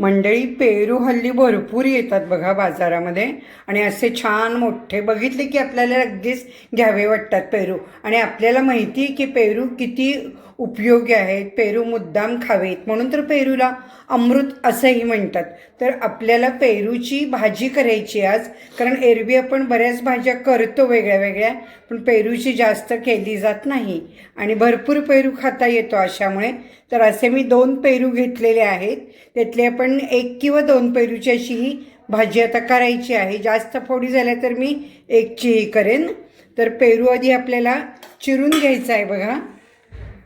मंडळी पेरू हल्ली भरपूर येतात बघा बाजारामध्ये. आणि असे छान मोठे बघितले की आपल्याला अगदीच घ्यावे वाटतात पेरू. आणि आपल्याला माहिती आहे की पेरू किती उपयोगी आहेत. पेरू मुद्दाम खावेत. म्हणून तर पेरूला अमृत असंही म्हणतात. तर आपल्याला पेरूची भाजी करायची आज. कारण एरवी आपण बऱ्याच भाज्या करतो वेगळ्या वेगळ्या पण पेरूची जास्त केली जात नाही. आणि भरपूर पेरू खाता येतो अशामुळे. तर असे मी दोन पेरू घेतलेले आहेत. त्यातले आपण एक किंवा दोन पेरूची अशी ही भाजी आता करायची आहे. जास्त फोडी झाल्या तर मी एकचीही करेन. तर पेरू आधी आपल्याला चिरून घ्यायचा आहे बघा.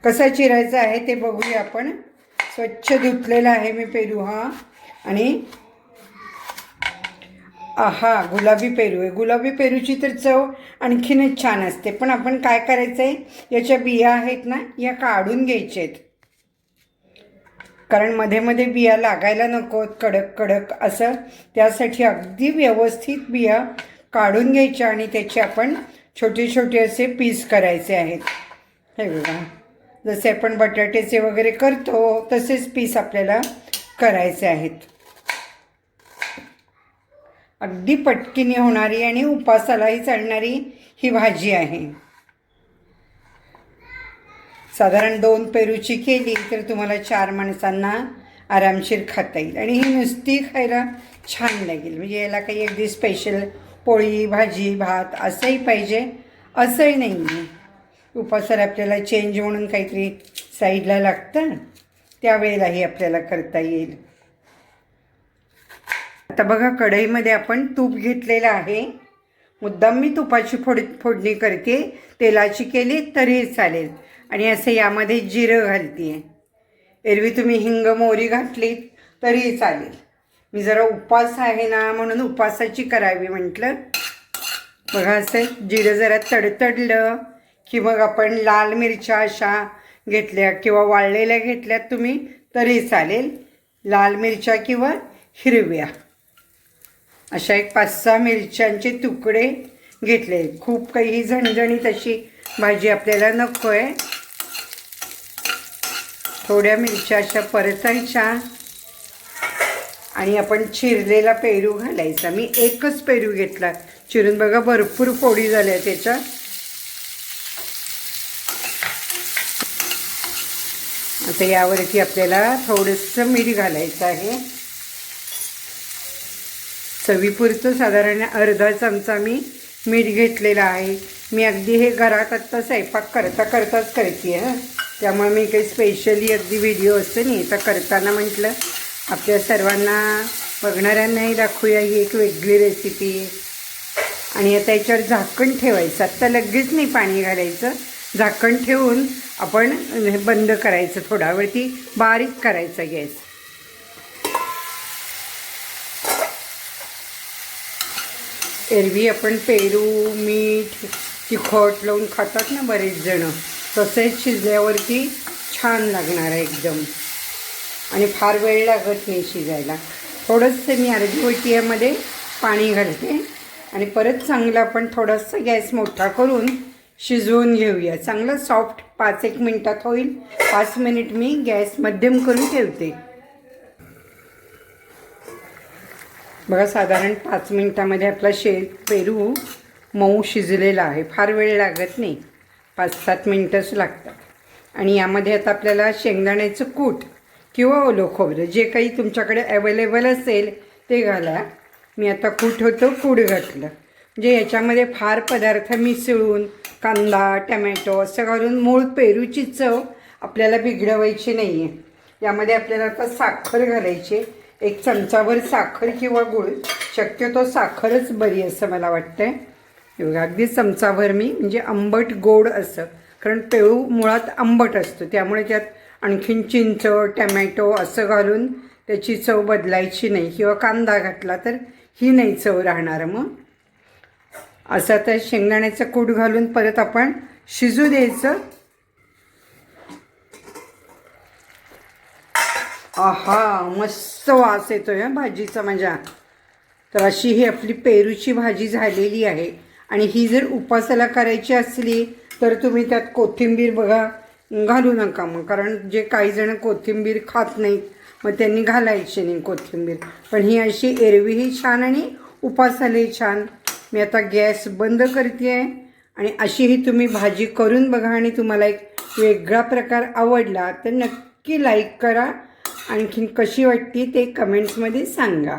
कसा चिरायचा आहे ते बघूया आपण. स्वच्छ धुतलेला आहे मी पेरू हा. आणि हा गुलाबी पेरू आहे. गुलाबी पेरूची तर चव आणखीनच छान असते. पण आपण काय करायचं आहे याच्या बिया आहेत ना या काढून घ्यायच्या आहेत. कारण मध्ये मध्ये बिया लागायला नकोत कडक कडक असं. त्यासाठी अगदी व्यवस्थित बिया काढून घ्यायच्या आणि त्याचे आपण छोटे छोटे असे पीस करायचे आहेत. हे बघा. जसे आपण बटाट्याचे वगैरे करतो तसेच पीस आपल्याला करायचे आहेत. अगदी पटकीने होणारी आणि उपासालाही चालणारी ही भाजी आहे. साधारण दोन पेरूची केली तर तुम्हाला चार माणसांना आरामशीर खाता येईल. आणि ही नुसती खायला छान लागेल. म्हणजे याला काही अगदी स्पेशल पोळी भाजी भात असंही पाहिजे असंही नाही आहे उपासाला आपल्याला चेंज म्हणून काहीतरी साईडला लागतं. त्यावेळेलाही आपल्याला करता येईल. आता बघा कढईमध्ये आपण तूप घेतलेलं आहे. मुद्दाम मी तुपाची फोड फोडणी करते. तेलाची केली तरी चालेल. आणि असं यामध्ये जिरं घालते आहे एरवी तुम्ही हिंग मोहरी घातलीत तरी चालेल. मी जरा उपास आहे ना म्हणून उपासाची करावी म्हटलं. बघा असं जिरं जरा तडतडलं. की मग आपण लाल मिरच्या अशा घेतल्या किंवा वाळलेल्या घेतल्यात तुम्ही तरी चालेल. लाल मिरच्या किंवा हिरव्या. अशा एक पाच सहा मिरच्यांचे तुकडे घेतले. खूप काही झणझणीत अशी भाजी आपल्याला नको आहे थोड्या मिरच्या अशा परतायच्या. आणि आपण चिरलेला पेरू घालायचा. मी एकच पेरू घेतला. चिरून बघा भरपूर फोडी झाल्या त्याच्या आता यावरती आपल्याला थोडंसं मीठ घालायचं आहे. चवीपुरतं साधारण अर्धा चमचा मी मीठ घेतलेला आहे. मी अगदी हे घरात आत्ता स्वयंपाक करता करताच करते हां. त्यामुळे मी काही स्पेशली अगदी व्हिडिओ असतो नाही. तर करताना म्हटलं आपल्या सर्वांना बघणाऱ्यांनाही दाखवूया ही एक वेगळी रेसिपी आणि आता याच्यावर झाकण ठेवायचं. आत्ता लगेच नाही पाणी घालायचं. झाकण ठेवून आपण हे बंद करायचं थोडा वेळ ती बारीक करायचा गॅस. एरवी आपण पेरू मीठ तिखट लावून खातात ना बरेच जण. तसेच शिजल्यावरती छान लागणार आहे एकदम. आणि फार वेळ लागत नाही शिजायला. थोडंसं मी अर्धी वाटी यामध्ये पाणी घालते. आणि परत चांगलं आपण थोडंसं गॅस मोठा करून शिजवून घेऊया. चांगलं सॉफ्ट पाच एक मिनटात होईल. पाच मिनिट मी गॅस मध्यम करून ठेवते. बघा साधारण पाच मिनटामध्ये आपला शे पेरू मऊ शिजलेला आहे. फार वेळ लागत नाही. पाच सात मिनटंच लागतात. आणि यामध्ये आता आपल्याला शेंगदाण्याचं कूट किंवा ओलं खोबरं जे काही तुमच्याकडे अवेलेबल असेल ते घाला. मी आता कूट होतं कूट घातलं. म्हणजे याच्यामध्ये फार पदार्थ मिसळून कांदा टमॅटो असं घालून मूळ पेरूची चव आपल्याला बिघडवायची नाही आहे यामध्ये आपल्याला आता साखर घालायची एक चमचाभर साखर किंवा गूळ. शक्यतो साखरच बरी असं मला वाटतं आहे अगदी चमचाभर मी म्हणजे आंबट गोड असं. कारण पेळू मुळात आंबट असतो. त्यामुळे त्यात आणखीन चिंच टमॅटो असं घालून त्याची चव बदलायची नाही. किंवा कांदा घातला तर ही नाही चव राहणार मग. असं आता शेंगदाण्याचं कूट घालून परत आपण शिजू द्यायचं. आहा मस्त वास येतो आहे भाजीचा माझ्या. तर अशी ही आपली पेरूची भाजी झालेली आहे. आणि ही जर उपासाला करायची असली तर तुम्ही त्यात कोथिंबीर बघा घालू नका मग कारण जे काही जण कोथिंबीर खात नाहीत मग त्यांनी घालायची नाही कोथिंबीर. पण ही अशी एरवीही छान आणि उपासालाही छान. मी आता गॅस बंद करते आहे. आणि अशीही तुम्ही भाजी करून बघा आणि तुम्हाला एक वेगळा प्रकार आवडला तर नक्की लाईक करा. आणखीन कशी वाटते ते कमेंट्समध्ये सांगा.